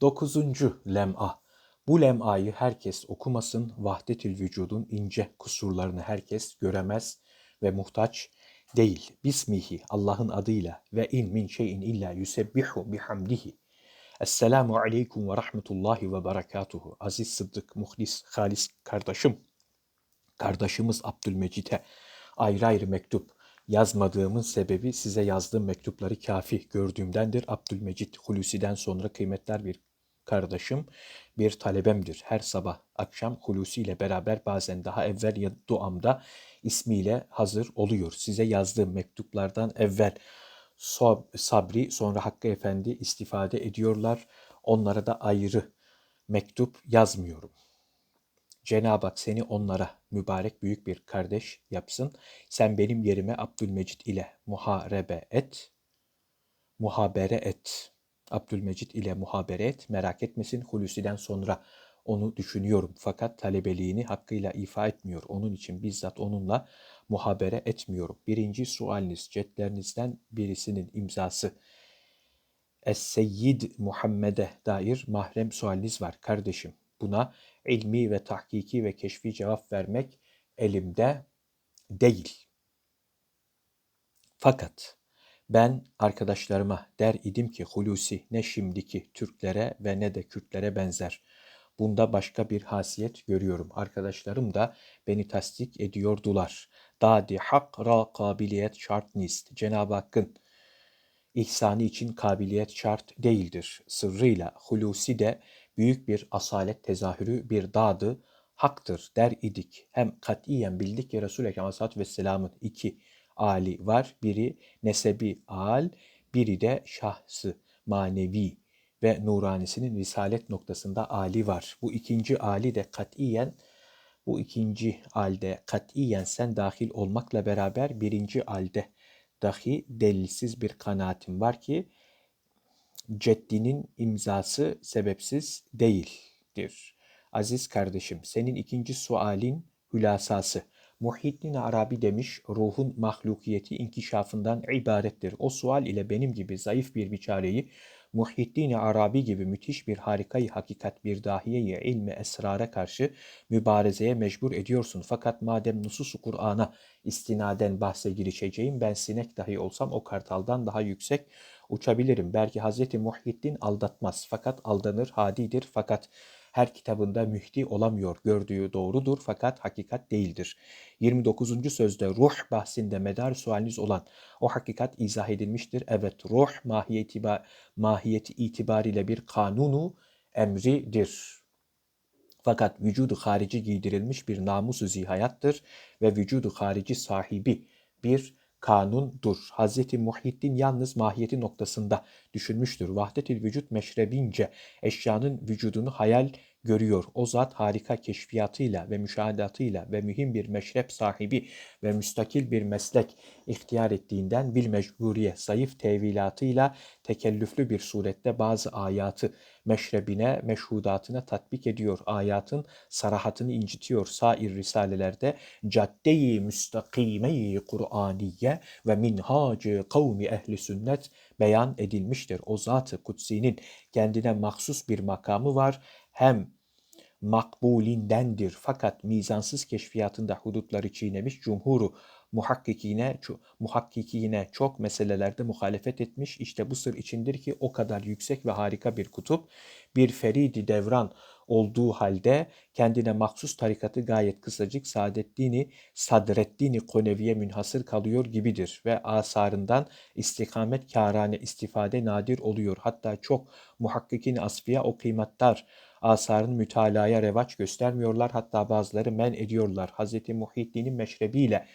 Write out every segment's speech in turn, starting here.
Dokuzuncu lem'a. Bu lem'ayı herkes okumasın, vahdetül vücudun ince kusurlarını herkes göremez ve muhtaç değil. Bismihi, Allah'ın adıyla ve in min şeyin illa yusebbihu bihamdihi. Esselamu aleyküm ve rahmetullahi ve berekatuhu. Aziz Sıddık, muhlis, halis kardeşim, kardeşimiz Abdülmecit'e ayrı ayrı mektup yazmadığımın sebebi size yazdığım mektupları kafi gördüğümdendir. Abdülmecit Hulusi'den sonra kıymetler bir kardeşim, bir talebemdir. Her sabah akşam Hulusi ile beraber bazen daha evvel duamda ismiyle hazır oluyor. Size yazdığım mektuplardan evvel Sabri sonra Hakkı Efendi istifade ediyorlar. Onlara da ayrı mektup yazmıyorum. Cenab-ı Hak seni onlara mübarek büyük bir kardeş yapsın. Sen benim yerime Abdülmecit ile muharebe et. Muhabere et. Abdülmecit ile muhabere et. Merak etmesin Hulusi'den sonra onu düşünüyorum. Fakat talebeliğini hakkıyla ifa etmiyor. Onun için bizzat onunla muhabere etmiyorum. Birinci sualiniz, cetlerinizden birisinin imzası. Es-Seyyid Muhammed'e dair mahrem sualiniz var kardeşim. Buna ilmi ve tahkiki ve keşfi cevap vermek elimde değil. Fakat ben arkadaşlarıma der idim ki Hulusi ne şimdiki Türklere ve ne de Kürtlere benzer. Bunda başka bir hasiyet görüyorum. Arkadaşlarım da beni tasdik ediyordular. Dadi hak ra kabiliyet şart nist. Cenab-ı Hakk'ın ihsanı için kabiliyet şart değildir. Sırrıyla Hulusi de büyük bir asalet tezahürü bir dadı haktır der idik. Hem katiyen bildik ki Resul-i Ekrem Aleyhisselatü Vesselam'ın iki ali var. Biri nesebi al, biri de şahsı manevi ve nuranisinin risalet noktasında ali var. Bu ikinci ali de katiyen bu ikinci alde katiyen sen dahil olmakla beraber birinci alde dahi delilsiz bir kanaatim var ki ceddinin imzası sebepsiz değildir. Aziz kardeşim, senin ikinci sualin hülasası. Muhyiddin Arabi demiş, ruhun mahlukiyeti inkişafından ibarettir. O sual ile benim gibi zayıf bir biçareyi Muhyiddin Arabi gibi müthiş bir harikayı hakikat bir dahiyeyi ilmi esrara karşı mübarezeye mecbur ediyorsun. Fakat madem nususu Kur'an'a istinaden bahse girişeceğim ben sinek dahi olsam o kartaldan daha yüksek uçabilirim. Belki Hazreti Muhyiddin aldatmaz fakat aldanır, hadidir fakat her kitabında mühti olamıyor. Gördüğü doğrudur fakat hakikat değildir. 29. sözde ruh bahsinde medar sualiniz olan o hakikat izah edilmiştir. Evet ruh mahiyeti, mahiyeti itibariyle bir kanunu emridir. Fakat vücudu harici giydirilmiş bir namusu zihayattır ve vücudu harici sahibi bir kanundur. Hz. Muhyiddin yalnız mahiyeti noktasında düşünmüştür. Vahdetül vücut meşrebince eşyanın vücudunu hayal görüyor. O zat harika keşfiyatıyla ve müşahedatıyla ve mühim bir meşrep sahibi ve müstakil bir meslek ihtiyar ettiğinden bil mecburiye zayıf tevilatıyla tekellüflü bir surette bazı ayatı meşrebine, meşhudatına tatbik ediyor. Ayatın sarahatını incitiyor. Sair risalelerde cadde-i müstakime-i Kur'aniye ve minhacı kavmi ehli sünnet beyan edilmiştir. O zat-ı kutsinin kendine mahsus bir makamı var. Hem makbulindendir fakat mizansız keşfiyatında hudutları çiğnemiş cumhuru muhakkikine, muhakkikine çok meselelerde muhalefet etmiş. İşte bu sır içindir ki o kadar yüksek ve harika bir kutup, bir feridi devran olduğu halde kendine mahsus tarikatı gayet kısacık Saadeddini Sadreddini Konevi'ye münhasır kalıyor gibidir ve asarından istikamet kârane istifade nadir oluyor. Hatta çok muhakkikin asfiya o kıymetdar asarın mütalaya revaç göstermiyorlar. Hatta bazıları men ediyorlar. Hz. Muhyiddin'in meşrebiyle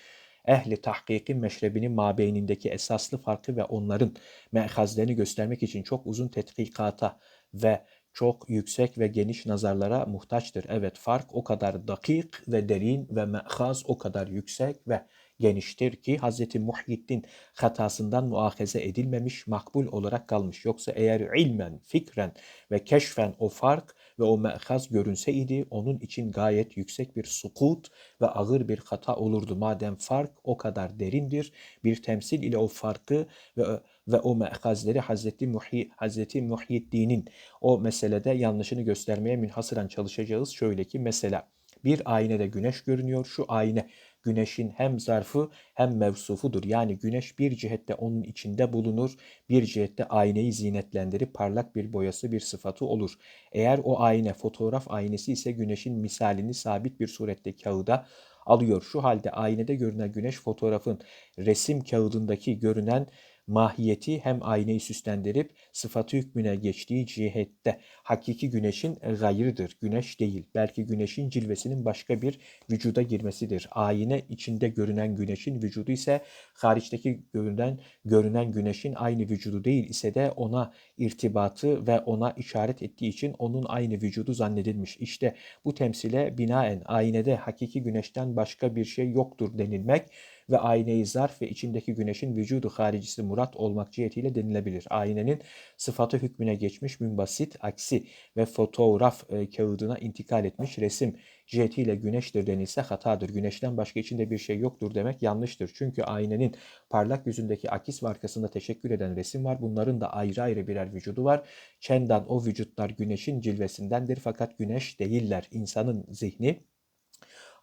ehli tahkikin meşrebinin mabeynindeki esaslı farkı ve onların mehazlerini göstermek için çok uzun tetkikata ve çok yüksek ve geniş nazarlara muhtaçtır. Evet fark o kadar dakik ve derin ve mehaz o kadar yüksek ve geniştir ki Hz. Muhyiddin hatasından muahaze edilmemiş, makbul olarak kalmış. Yoksa eğer ilmen, fikren ve keşfen o fark ve o me'haz görünseydi onun için gayet yüksek bir sukut ve ağır bir hata olurdu. Madem fark o kadar derindir, bir temsil ile o farkı ve ve o me'kazleri Hazreti, Muhi, Hazreti Muhyiddin'in o meselede yanlışını göstermeye münhasıran çalışacağız. Şöyle ki mesela bir aynede güneş görünüyor. Şu ayna güneşin hem zarfı hem mevsufudur. Yani güneş bir cihette onun içinde bulunur, bir cihette aynayı zinetlendirip parlak bir boyası bir sıfatı olur. Eğer o ayna fotoğraf aynası ise güneşin misalini sabit bir surette kağıda alıyor. Şu halde aynada görünen güneş fotoğrafın resim kağıdındaki görünen mahiyeti hem aynayı süslendirip sıfatı hükmüne geçtiği cihette hakiki güneşin gayrıdır. Güneş değil. Belki güneşin cilvesinin başka bir vücuda girmesidir. Ayine içinde görünen güneşin vücudu ise hariçteki görünen, görünen güneşin aynı vücudu değil ise de ona irtibatı ve ona işaret ettiği için onun aynı vücudu zannedilmiş. İşte bu temsile binaen aynede hakiki güneşten başka bir şey yoktur denilmek ve ayneyi zarf ve içindeki güneşin vücudu haricisi murat olmak cihetiyle denilebilir. Aynenin sıfatı hükmüne geçmiş münbasit aksi ve fotoğraf e, kağıdına intikal etmiş resim cihetiyle güneştir denilse hatadır. Güneşten başka içinde bir şey yoktur demek yanlıştır. Çünkü aynenin parlak yüzündeki akis ve arkasında teşekkür eden resim var. Bunların da ayrı ayrı birer vücudu var. Çendan o vücutlar güneşin cilvesindendir fakat güneş değiller. İnsanın zihni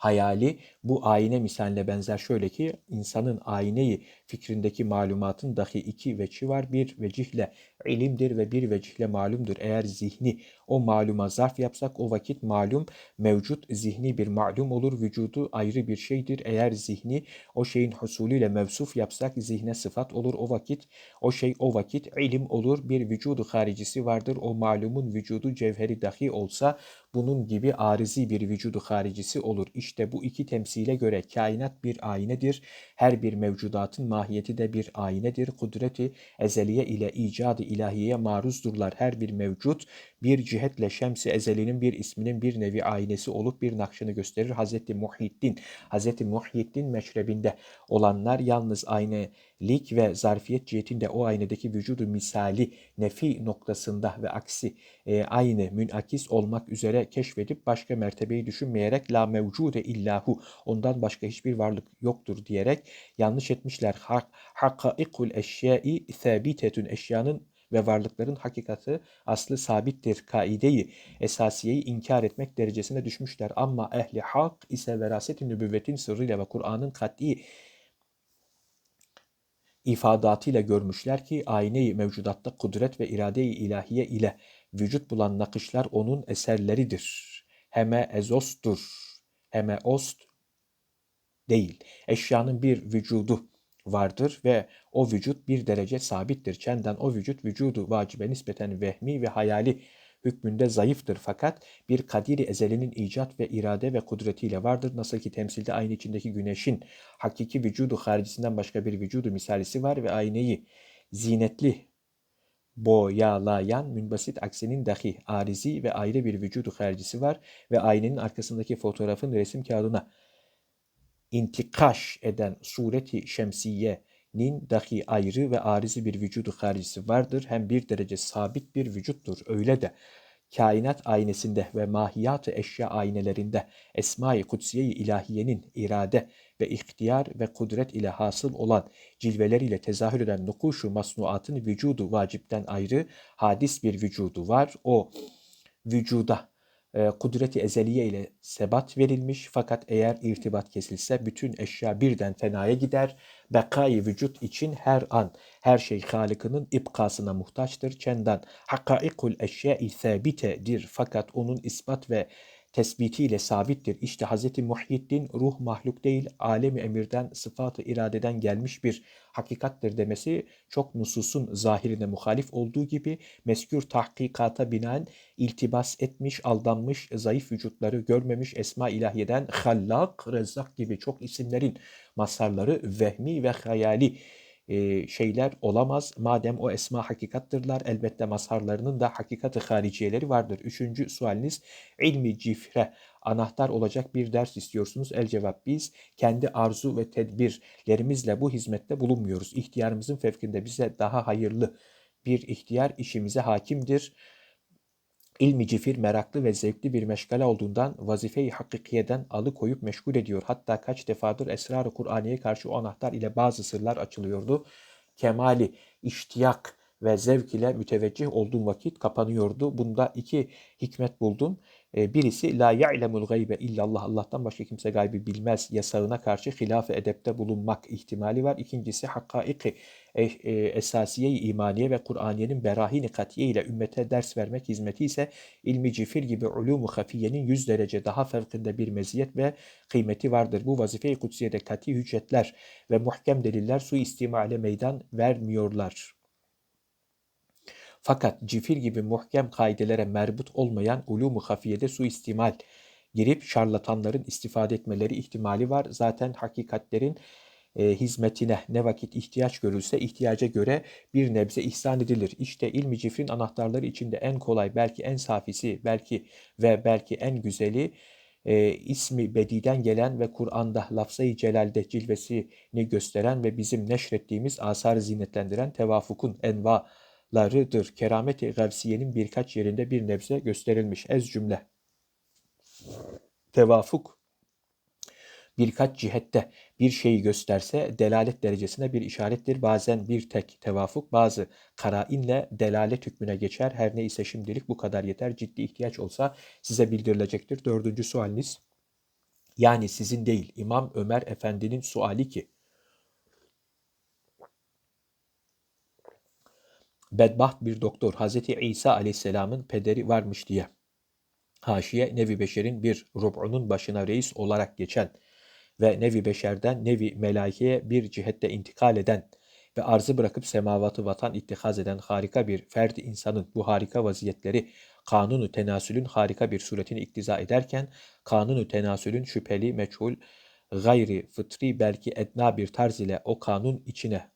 hayali bu ayine misaline benzer şöyle ki insanın ayneyi fikrindeki malumatın dahi iki veçi var. Bir vecihle ilimdir ve bir vecihle malumdur. Eğer zihni o maluma zarf yapsak o vakit malum mevcut zihni bir malum olur. Vücudu ayrı bir şeydir. Eğer zihni o şeyin husulüyle mevsuf yapsak zihne sıfat olur. O vakit o şey o vakit ilim olur. Bir vücudu haricisi vardır. O malumun vücudu cevheri dahi olsa bunun gibi arizi bir vücudu haricisi olur. İşte bu iki temsile göre kainat bir aynedir. Her bir mevcudatın mahiyeti de bir aynedir. Kudreti ezeliye ile icadı ilahiyeye maruzdurlar. Her bir mevcut bir cihetle şemsi ezelinin bir isminin bir nevi aynesi olup bir nakşını gösterir. Hazreti Muhyiddin, Hazreti Muhyiddin meşrebinde olanlar yalnız aynelik ve zarfiyet cihetinde o aynedeki vücudu misali nefi noktasında ve aksi e, aynı münakis olmak üzere keşfedip başka mertebeyi düşünmeyerek la mevcude illahu ondan başka hiçbir varlık yoktur diyerek yanlış etmişler. Hak, hakaikul eşyai sabitetün eşyanın ve varlıkların hakikati aslı sabittir kaideyi esasiyeyi inkar etmek derecesine düşmüşler. Ama ehli hak ise veraset-i nübüvvetin sırrıyla ve Kur'an'ın kat'i ifadatıyla görmüşler ki ayneyi mevcudatta kudret ve irade-i ilahiye ile vücut bulan nakışlar onun eserleridir. Heme ezostur. Heme ost değil. Eşyanın bir vücudu vardır ve o vücut bir derece sabittir. Çenden o vücut vücudu vacibe nispeten vehmi ve hayali hükmünde zayıftır fakat bir kadiri ezelinin icat ve irade ve kudretiyle vardır. Nasıl ki temsilde aynı içindeki güneşin hakiki vücudu haricisinden başka bir vücudu misalisi var ve aynayı zinetli boyalayan münbasit aksinin dahi arizi ve ayrı bir vücudu haricisi var ve aynenin arkasındaki fotoğrafın resim kağıdına intikaş eden sureti şemsiyenin dahi ayrı ve arizi bir vücudu haricisi vardır. Hem bir derece sabit bir vücuttur. Öyle de kainat aynesinde ve mahiyat-ı eşya aynelerinde Esma-i Kutsiye-i ilahiyenin irade ve ihtiyar ve kudret ile hasıl olan cilveler ile tezahür eden nukuşu masnuatın vücudu vacipten ayrı hadis bir vücudu var. O vücuda kudreti ezeliye ile sebat verilmiş fakat eğer irtibat kesilse bütün eşya birden fenaya gider. Bekayı vücut için her an her şey Halık'ının ipkasına muhtaçtır. Çendan hakaikul eşya-i sabitedir fakat onun ispat ve tespitiyle sabittir. İşte Hz. Muhyiddin ruh mahluk değil, alemi emirden, sıfatı iradeden gelmiş bir hakikattir demesi çok nususun zahirine muhalif olduğu gibi meskür tahkikata binaen iltibas etmiş, aldanmış, zayıf vücutları görmemiş esma ilahiyeden hallak, rezzak gibi çok isimlerin masarları vehmi ve hayali şeyler olamaz. Madem o esma hakikattırlar elbette mazharlarının da hakikati hariciyeleri vardır. Üçüncü sualiniz ilmi cifre anahtar olacak bir ders istiyorsunuz. El cevap biz kendi arzu ve tedbirlerimizle bu hizmette bulunmuyoruz. İhtiyarımızın fevkinde bize daha hayırlı bir ihtiyar işimize hakimdir ilmi cifir meraklı ve zevkli bir meşgale olduğundan vazife-i hakikiyeden alıkoyup meşgul ediyor. Hatta kaç defadır Esrar-ı Kur'aniye karşı o anahtar ile bazı sırlar açılıyordu. kemali iştiyak ve zevk ile müteveccih olduğum vakit kapanıyordu. Bunda iki hikmet buldum. E, birisi la ya'lemul gaybe illallah Allah'tan başka kimse gaybi bilmez yasağına karşı hilaf edepte bulunmak ihtimali var. İkincisi hakkaiki e, e, esasiye imaniye ve Kur'aniyenin berahini katiye ile ümmete ders vermek hizmeti ise ilmi cifir gibi ulumu hafiyenin yüz derece daha fevkinde bir meziyet ve kıymeti vardır. Bu vazife-i kutsiyede kati hüccetler ve muhkem deliller su istimale meydan vermiyorlar. Fakat cifir gibi muhkem kaidelere merbut olmayan ulûmu hafiyede suistimal girip şarlatanların istifade etmeleri ihtimali var. Zaten hakikatlerin e, hizmetine ne vakit ihtiyaç görülse ihtiyaca göre bir nebze ihsan edilir. İşte ilmi cifrin anahtarları içinde en kolay, belki en safisi, belki ve belki en güzeli e, ismi Bedi'den gelen ve Kur'an'da lafzayı celalde cilvesini gösteren ve bizim neşrettiğimiz asar zinetlendiren tevafukun enva larıdır. Keramet-i gavsiyenin birkaç yerinde bir nebze gösterilmiş. Ez cümle. Tevafuk birkaç cihette bir şeyi gösterse delalet derecesine bir işarettir. Bazen bir tek tevafuk bazı karainle delalet hükmüne geçer. Her neyse şimdilik bu kadar yeter. Ciddi ihtiyaç olsa size bildirilecektir. Dördüncü sualiniz. Yani sizin değil İmam Ömer Efendi'nin suali ki bedbaht bir doktor Hazreti İsa aleyhisselamın pederi varmış diye. Haşiye Nevi Beşer'in bir rub'unun başına reis olarak geçen ve Nevi Beşer'den Nevi Melaike'ye bir cihette intikal eden ve arzı bırakıp semavatı vatan ittihaz eden harika bir ferdi insanın bu harika vaziyetleri kanunu tenasülün harika bir suretini iktiza ederken kanunu tenasülün şüpheli, meçhul, gayri fıtri belki edna bir tarz ile o kanun içine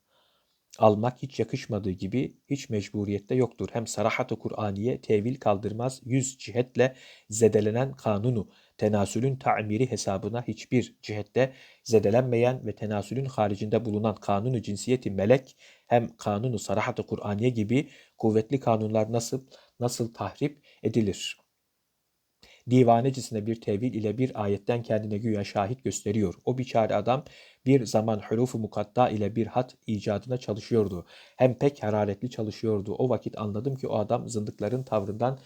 almak hiç yakışmadığı gibi hiç mecburiyette yoktur. Hem sarahat-ı Kur'aniye tevil kaldırmaz yüz cihetle zedelenen kanunu tenasülün ta'miri hesabına hiçbir cihette zedelenmeyen ve tenasülün haricinde bulunan kanunu cinsiyeti melek hem kanunu sarahat-ı Kur'aniye gibi kuvvetli kanunlar nasıl nasıl tahrip edilir? Divanecisine bir tevil ile bir ayetten kendine güya şahit gösteriyor. O biçare adam bir zaman hurufu mukatta ile bir hat icadına çalışıyordu. Hem pek hararetli çalışıyordu. O vakit anladım ki o adam zındıkların tavrından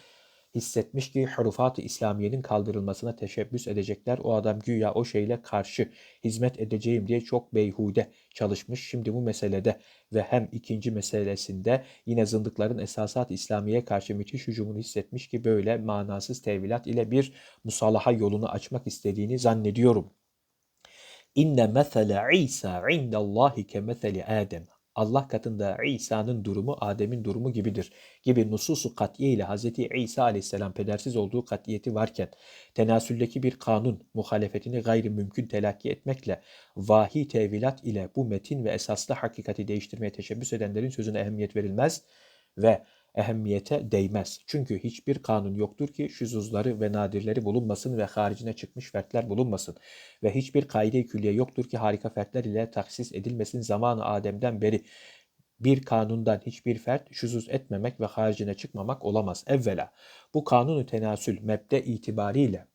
hissetmiş ki hurufat-ı İslamiye'nin kaldırılmasına teşebbüs edecekler. O adam güya o şeyle karşı hizmet edeceğim diye çok beyhude çalışmış. Şimdi bu meselede ve hem ikinci meselesinde yine zındıkların esasat İslamiye karşı müthiş hücumunu hissetmiş ki böyle manasız tevilat ile bir musalaha yolunu açmak istediğini zannediyorum. İnne mesele İsa indallahi ke meseli Adem. Allah katında İsa'nın durumu Adem'in durumu gibidir. Gibi nususu katiye ile Hz. İsa aleyhisselam pedersiz olduğu katiyeti varken tenasüldeki bir kanun muhalefetini gayri mümkün telakki etmekle vahiy tevilat ile bu metin ve esaslı hakikati değiştirmeye teşebbüs edenlerin sözüne ehemmiyet verilmez ve ehemmiyete değmez. Çünkü hiçbir kanun yoktur ki şuzuzları ve nadirleri bulunmasın ve haricine çıkmış fertler bulunmasın. Ve hiçbir kaide-i külliye yoktur ki harika fertler ile taksis edilmesin zamanı Adem'den beri. Bir kanundan hiçbir fert şuzuz etmemek ve haricine çıkmamak olamaz. Evvela bu kanunu tenasül mebde itibariyle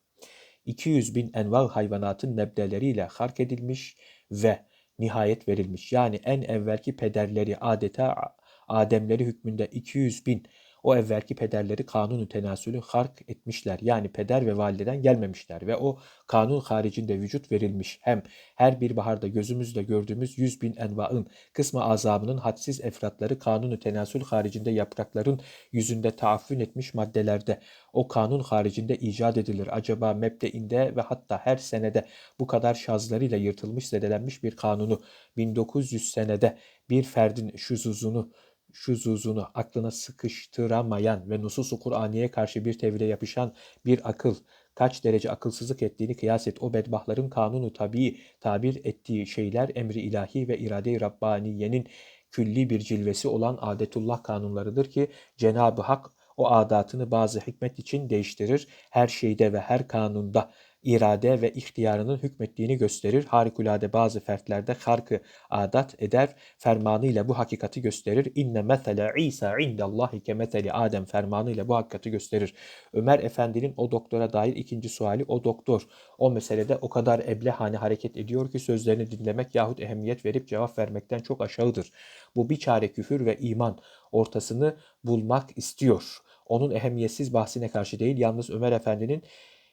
200 bin enval hayvanatın mebdeleriyle hark edilmiş ve nihayet verilmiş. Yani en evvelki pederleri adeta Ademleri hükmünde 200 bin o evvelki pederleri kanunu tenasülü hark etmişler. Yani peder ve valideden gelmemişler ve o kanun haricinde vücut verilmiş. Hem her bir baharda gözümüzle gördüğümüz yüz bin envaın kısmı azabının hadsiz efratları kanunu tenasül haricinde yaprakların yüzünde taaffün etmiş maddelerde o kanun haricinde icat edilir. Acaba mebdeinde ve hatta her senede bu kadar şazlarıyla yırtılmış zedelenmiş bir kanunu 1900 senede bir ferdin şuzuzunu şuzuzunu aklına sıkıştıramayan ve nusus-u Kur'aniye karşı bir tevhide yapışan bir akıl kaç derece akılsızlık ettiğini kıyas et. O bedbahların kanunu tabii tabir ettiği şeyler emri ilahi ve irade-i Rabbaniye'nin külli bir cilvesi olan adetullah kanunlarıdır ki Cenab-ı Hak o adatını bazı hikmet için değiştirir. Her şeyde ve her kanunda irade ve ihtiyarının hükmettiğini gösterir. Harikulade bazı fertlerde harkı adat eder. Fermanıyla bu hakikati gösterir. İnne mesele İsa indallahi ke meseli Adem fermanıyla bu hakikati gösterir. Ömer Efendi'nin o doktora dair ikinci suali o doktor o meselede o kadar eblehane hareket ediyor ki sözlerini dinlemek yahut ehemmiyet verip cevap vermekten çok aşağıdır. Bu bir çare küfür ve iman ortasını bulmak istiyor. Onun ehemmiyetsiz bahsine karşı değil yalnız Ömer Efendi'nin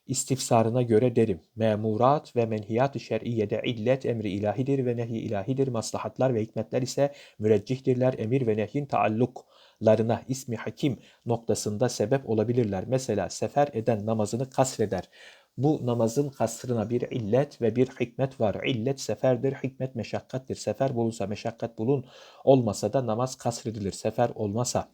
istifsarına göre derim. Memurat ve menhiyat-ı şer'iyede illet emri ilahidir ve nehi ilahidir. Maslahatlar ve hikmetler ise müreccihtirler. Emir ve nehyin taalluklarına ismi hakim noktasında sebep olabilirler. Mesela sefer eden namazını kasreder. Bu namazın kasrına bir illet ve bir hikmet var. İllet seferdir, hikmet meşakkattir. Sefer bulunsa meşakkat bulun, olmasa da namaz kasredilir. Sefer olmasa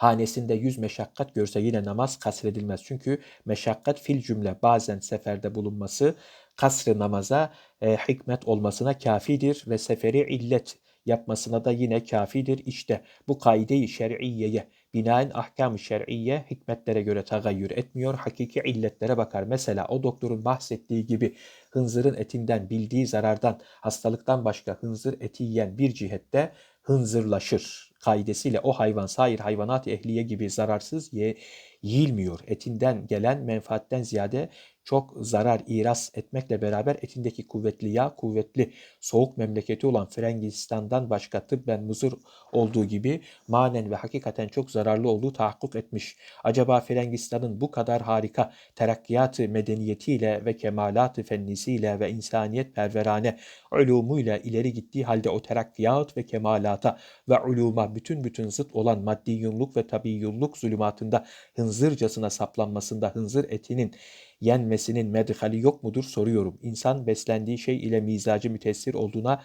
hanesinde yüz meşakkat görse yine namaz kasredilmez. Çünkü meşakkat fil cümle bazen seferde bulunması kasrı namaza e, hikmet olmasına kafidir ve seferi illet yapmasına da yine kafidir. İşte bu kaide-i şer'iyeye binaen ahkam-ı şer'iyye hikmetlere göre tagayyür etmiyor. Hakiki illetlere bakar. Mesela o doktorun bahsettiği gibi hınzırın etinden bildiği zarardan, hastalıktan başka hınzır eti yiyen bir cihette hınzırlaşır. Kaidesiyle o hayvan sair hayvanat ehliye gibi zararsız ye, yiyilmiyor. Etinden gelen menfaatten ziyade çok zarar iras etmekle beraber etindeki kuvvetli yağ, kuvvetli soğuk memleketi olan Frangistan'dan başka tıbben muzur olduğu gibi manen ve hakikaten çok zararlı olduğu tahakkuk etmiş. Acaba Frangistan'ın bu kadar harika terakkiyatı medeniyetiyle ve kemalatı fennisiyle ve insaniyet perverane ulumuyla ileri gittiği halde o terakkiyat ve kemalata ve uluma bütün bütün zıt olan maddiyunluk ve tabiyyunluk zulümatında hınzırcasına saplanmasında hınzır etinin yenmesinin medhali yok mudur soruyorum. İnsan beslendiği şey ile mizacı mütessir olduğuna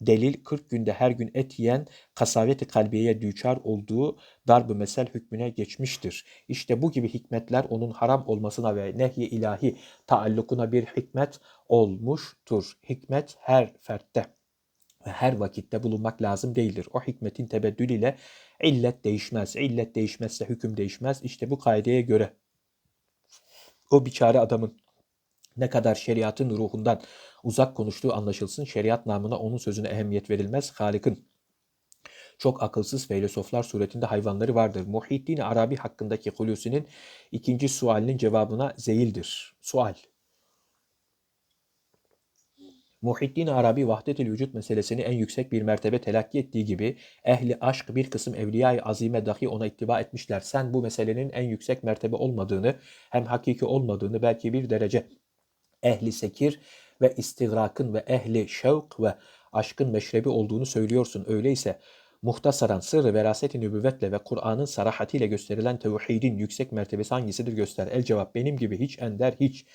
delil 40 günde her gün et yiyen kasaveti kalbiyeye düçar olduğu darb-ı mesel hükmüne geçmiştir. İşte bu gibi hikmetler onun haram olmasına ve nehy ilahi taallukuna bir hikmet olmuştur. Hikmet her fertte ve her vakitte bulunmak lazım değildir. O hikmetin tebeddülüyle illet değişmez. İllet değişmezse hüküm değişmez. İşte bu kaideye göre o biçare adamın ne kadar şeriatın ruhundan uzak konuştuğu anlaşılsın, şeriat namına onun sözüne ehemmiyet verilmez. Halik'in çok akılsız filozoflar suretinde hayvanları vardır. Muhyiddin Arabi hakkındaki Hulusi'nin ikinci sualinin cevabına zeyildir. Sual. Muhyiddin Arabi vahdetül vücut meselesini en yüksek bir mertebe telakki ettiği gibi ehli aşk bir kısım evliya-i azime dahi ona ittiba etmişler. Sen bu meselenin en yüksek mertebe olmadığını hem hakiki olmadığını belki bir derece ehli sekir ve istigrakın ve ehli şevk ve aşkın meşrebi olduğunu söylüyorsun. Öyleyse muhtasaran sırrı veraset-i nübüvvetle ve Kur'an'ın sarahatiyle gösterilen tevhidin yüksek mertebesi hangisidir göster. El cevap benim gibi hiç ender hiç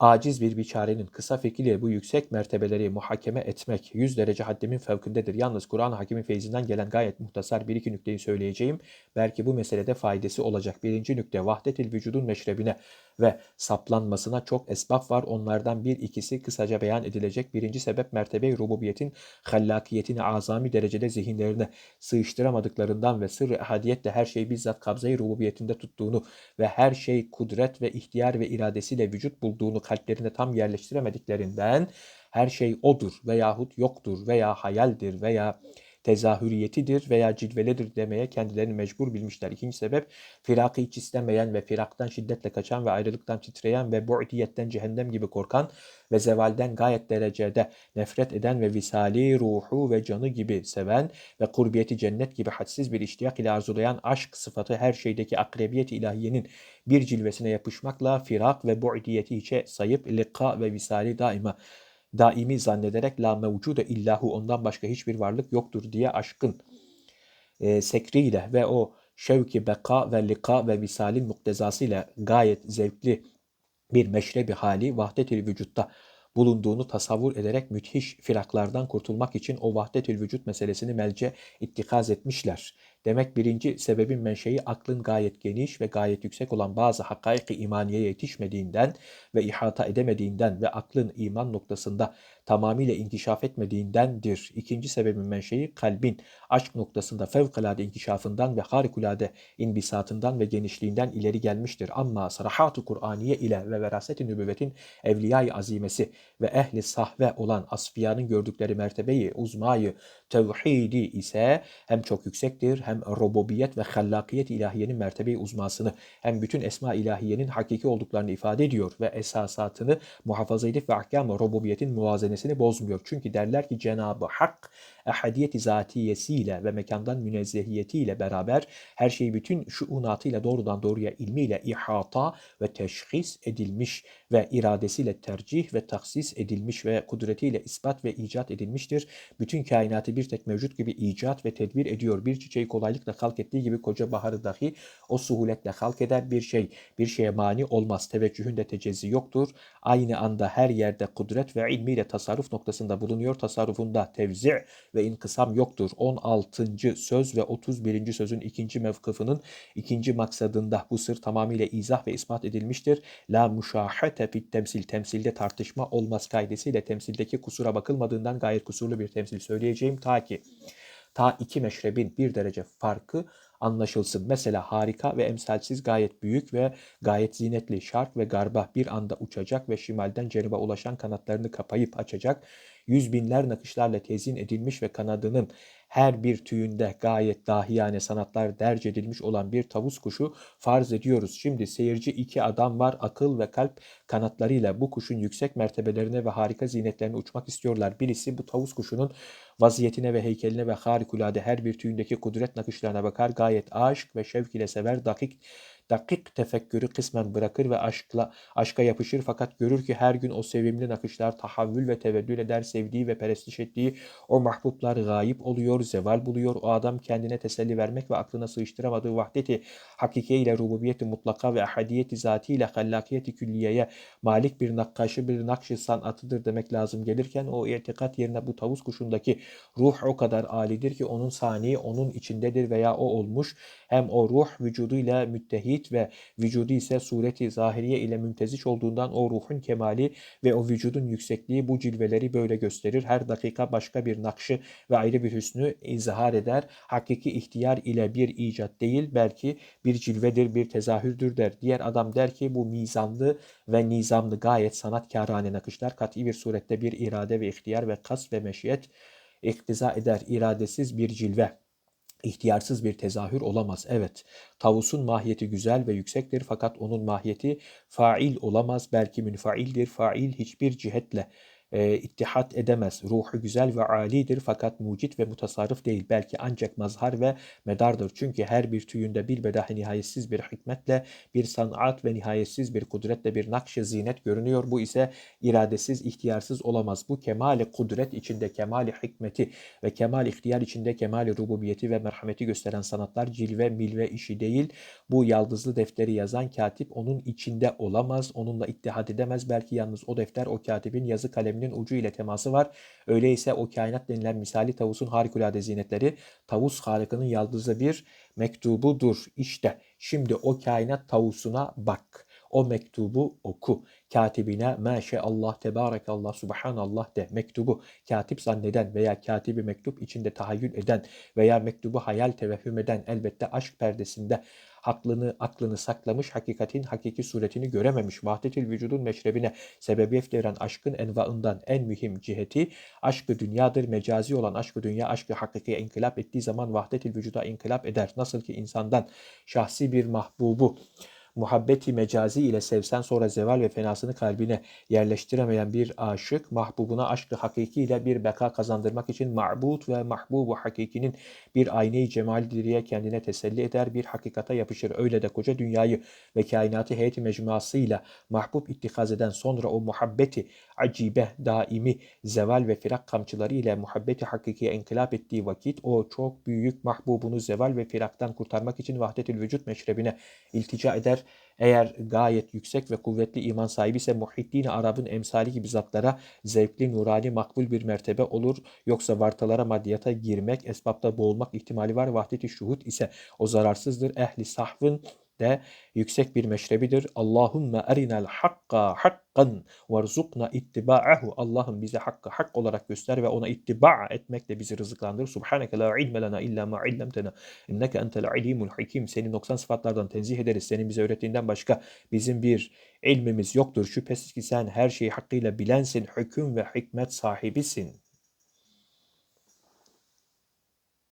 Aciz bir biçarenin kısa fikriyle bu yüksek mertebeleri muhakeme etmek yüz derece haddimin fevkindedir. Yalnız Kur'an hakimin feyzinden gelen gayet muhtasar bir iki nükteyi söyleyeceğim. Belki bu meselede faydası olacak. Birinci nükte vahdetil vücudun meşrebine ve saplanmasına çok esbab var. Onlardan bir ikisi kısaca beyan edilecek. Birinci sebep mertebe rububiyetin hallakiyetini azami derecede zihinlerine sığıştıramadıklarından ve sırrı ehadiyetle her şeyi bizzat kabzayı rububiyetinde tuttuğunu ve her şey kudret ve ihtiyar ve iradesiyle vücut bulduğunu kalplerine tam yerleştiremediklerinden her şey odur veyahut yoktur veya hayaldir veya tezahüriyetidir veya cilveledir demeye kendilerini mecbur bilmişler. İkinci sebep firakı hiç istemeyen ve firaktan şiddetle kaçan ve ayrılıktan titreyen ve bu'diyetten cehennem gibi korkan ve zevalden gayet derecede nefret eden ve visali ruhu ve canı gibi seven ve kurbiyeti cennet gibi hadsiz bir iştiyak ile arzulayan aşk sıfatı her şeydeki akrebiyet ilahiyenin bir cilvesine yapışmakla firak ve bu'diyeti içe sayıp lika ve visali daima daimi zannederek la mevcude illahu ondan başka hiçbir varlık yoktur diye aşkın e, sekriyle ve o şevki beka ve lika ve visalin muktezasıyla gayet zevkli bir meşrebi hali vahdet-i vücutta bulunduğunu tasavvur ederek müthiş firaklardan kurtulmak için o vahdet-ül vücut meselesini melce ittikaz etmişler. Demek birinci sebebin menşei aklın gayet geniş ve gayet yüksek olan bazı hakaiki imaniyeye yetişmediğinden ve ihata edemediğinden ve aklın iman noktasında tamamıyla inkişaf etmediğindendir. İkinci sebebin menşei kalbin aşk noktasında fevkalade inkişafından ve harikulade inbisatından ve genişliğinden ileri gelmiştir. Ama sarahat-ı Kur'aniye ile ve veraset-i nübüvvetin evliyayı azimesi ve ehli sahve olan asfiyanın gördükleri mertebeyi, uzmayı, tevhidi ise hem çok yüksektir hem rububiyet ve hallakiyet ilahiyenin mertebeyi uzmasını hem bütün esma ilahiyenin hakiki olduklarını ifade ediyor ve esasatını muhafaza edip ve ahkam-ı rububiyetin muvazenesini bozmuyor. Çünkü derler ki Cenab-ı Hak ehadiyeti zatiyesiyle ve mekandan münezzehiyetiyle beraber her şeyi bütün şuunatıyla doğrudan doğruya ilmiyle ihata ve teşhis edilmiş ve iradesiyle tercih ve taksis edilmiş ve kudretiyle ispat ve icat edilmiştir. Bütün kainatı bir tek mevcut gibi icat ve tedbir ediyor. Bir çiçeği kolaylıkla halk ettiği gibi koca baharı dahi o suhuletle halk eder bir şey. Bir şeye mani olmaz. Teveccühünde tecezzi yoktur. Aynı anda her yerde kudret ve ilmiyle tasarruf noktasında bulunuyor. Tasarrufunda tevzi' ve inkısam yoktur. 16. söz ve 31. sözün ikinci mevkıfının ikinci maksadında bu sır tamamıyla izah ve ispat edilmiştir. La muşahete fit temsil. Temsilde tartışma olmaz kaidesiyle temsildeki kusura bakılmadığından gayet kusurlu bir temsil söyleyeceğim. Ta ki ta iki meşrebin bir derece farkı anlaşılsın. Mesela harika ve emsalsiz gayet büyük ve gayet zinetli şark ve garba bir anda uçacak ve şimalden cenuba ulaşan kanatlarını kapayıp açacak. Yüz binler nakışlarla tezin edilmiş ve kanadının her bir tüyünde gayet dahiyane sanatlar derc edilmiş olan bir tavus kuşu farz ediyoruz. Şimdi seyirci iki adam var akıl ve kalp kanatlarıyla bu kuşun yüksek mertebelerine ve harika zinetlerine uçmak istiyorlar. Birisi bu tavus kuşunun vaziyetine ve heykeline ve harikulade her bir tüyündeki kudret nakışlarına bakar. Gayet aşk ve şevk ile sever. Dakik dakik tefekkürü kısmen bırakır ve aşkla aşka yapışır fakat görür ki her gün o sevimli nakışlar tahavvül ve teveddül eder sevdiği ve perestiş ettiği o mahbublar gayip oluyor, zeval buluyor. O adam kendine teselli vermek ve aklına sığıştıramadığı vahdeti hakike ile rububiyeti mutlaka ve ahadiyeti zati ile hallakiyeti külliyeye malik bir nakkaşı bir nakşı sanatıdır demek lazım gelirken o itikat yerine bu tavus kuşundaki ruh o kadar alidir ki onun sani onun içindedir veya o olmuş. Hem o ruh vücuduyla müttehit ve vücudu ise sureti zahiriye ile mümteziç olduğundan o ruhun kemali ve o vücudun yüksekliği bu cilveleri böyle gösterir. Her dakika başka bir nakşı ve ayrı bir hüsnü izhar eder. Hakiki ihtiyar ile bir icat değil belki bir cilvedir, bir tezahürdür der. Diğer adam der ki bu mizanlı ve nizamlı gayet sanatkârane nakışlar kat'i bir surette bir irade ve ihtiyar ve kas ve meşiyet iktiza eder. iradesiz bir cilve ihtiyarsız bir tezahür olamaz. Evet, tavusun mahiyeti güzel ve yüksektir fakat onun mahiyeti fail olamaz. Belki münfaildir. Fail hiçbir cihetle e, ittihat edemez. Ruhu güzel ve alidir fakat mucit ve mutasarrıf değil. Belki ancak mazhar ve medardır. Çünkü her bir tüyünde bir bedahi nihayetsiz bir hikmetle, bir sanat ve nihayetsiz bir kudretle bir nakş zinet görünüyor. Bu ise iradesiz, ihtiyarsız olamaz. Bu kemali kudret içinde kemali hikmeti ve kemal ihtiyar içinde kemali rububiyeti ve merhameti gösteren sanatlar cilve milve işi değil. Bu yaldızlı defteri yazan katip onun içinde olamaz. Onunla ittihad edemez. Belki yalnız o defter o katibin yazı kaleminin ucu ile teması var. Öyleyse o kainat denilen misali tavusun harikulade zinetleri tavus halikinin yaldızı bir mektubudur. İşte şimdi o kainat tavusuna bak. O mektubu oku. Katibine Allah tebarekallah subhanallah de. Mektubu katip zanneden veya katibi mektup içinde tahayyül eden veya mektubu hayal tevehhüm eden elbette aşk perdesinde aklını aklını saklamış, hakikatin hakiki suretini görememiş. Vahdetül vücudun meşrebine sebebiyet veren aşkın envaından en mühim ciheti aşkı dünyadır. Mecazi olan aşkı dünya aşkı hakikiye inkılap ettiği zaman vahdetül vücuda inkılap eder. Nasıl ki insandan şahsi bir mahbubu muhabbeti mecazi ile sevsen sonra zeval ve fenasını kalbine yerleştiremeyen bir aşık, mahbubuna aşkı hakiki ile bir beka kazandırmak için ma'bud ve mahbubu hakikinin bir aynayı cemal diriye kendine teselli eder, bir hakikata yapışır. Öyle de koca dünyayı ve kainatı heyeti mecmuasıyla mahbub ittikaz eden sonra o muhabbeti acibe, daimi, zeval ve firak kamçıları ile muhabbeti hakikiye inkılap ettiği vakit o çok büyük mahbubunu zeval ve firaktan kurtarmak için vahdetül vücut meşrebine iltica eder eğer gayet yüksek ve kuvvetli iman sahibi ise Muhittin Arap'ın emsali gibi zatlara zevkli, nurani, makbul bir mertebe olur. Yoksa vartalara maddiyata girmek, esbapta boğulmak ihtimali var. Vahdeti şuhut ise o zararsızdır. Ehli sahvın de yüksek bir meşrebidir. Allahümme erinel hakka hakkan verzukna ittiba'ahu. Allah'ım bize hakkı hak olarak göster ve ona ittiba etmekle bizi rızıklandır. Subhaneke la ilme lena illa ma illemtena. İnneke entel alimul hakim. Seni noksan sıfatlardan tenzih ederiz. Senin bize öğrettiğinden başka bizim bir ilmimiz yoktur. Şüphesiz ki sen her şeyi hakkıyla bilensin, hüküm ve hikmet sahibisin.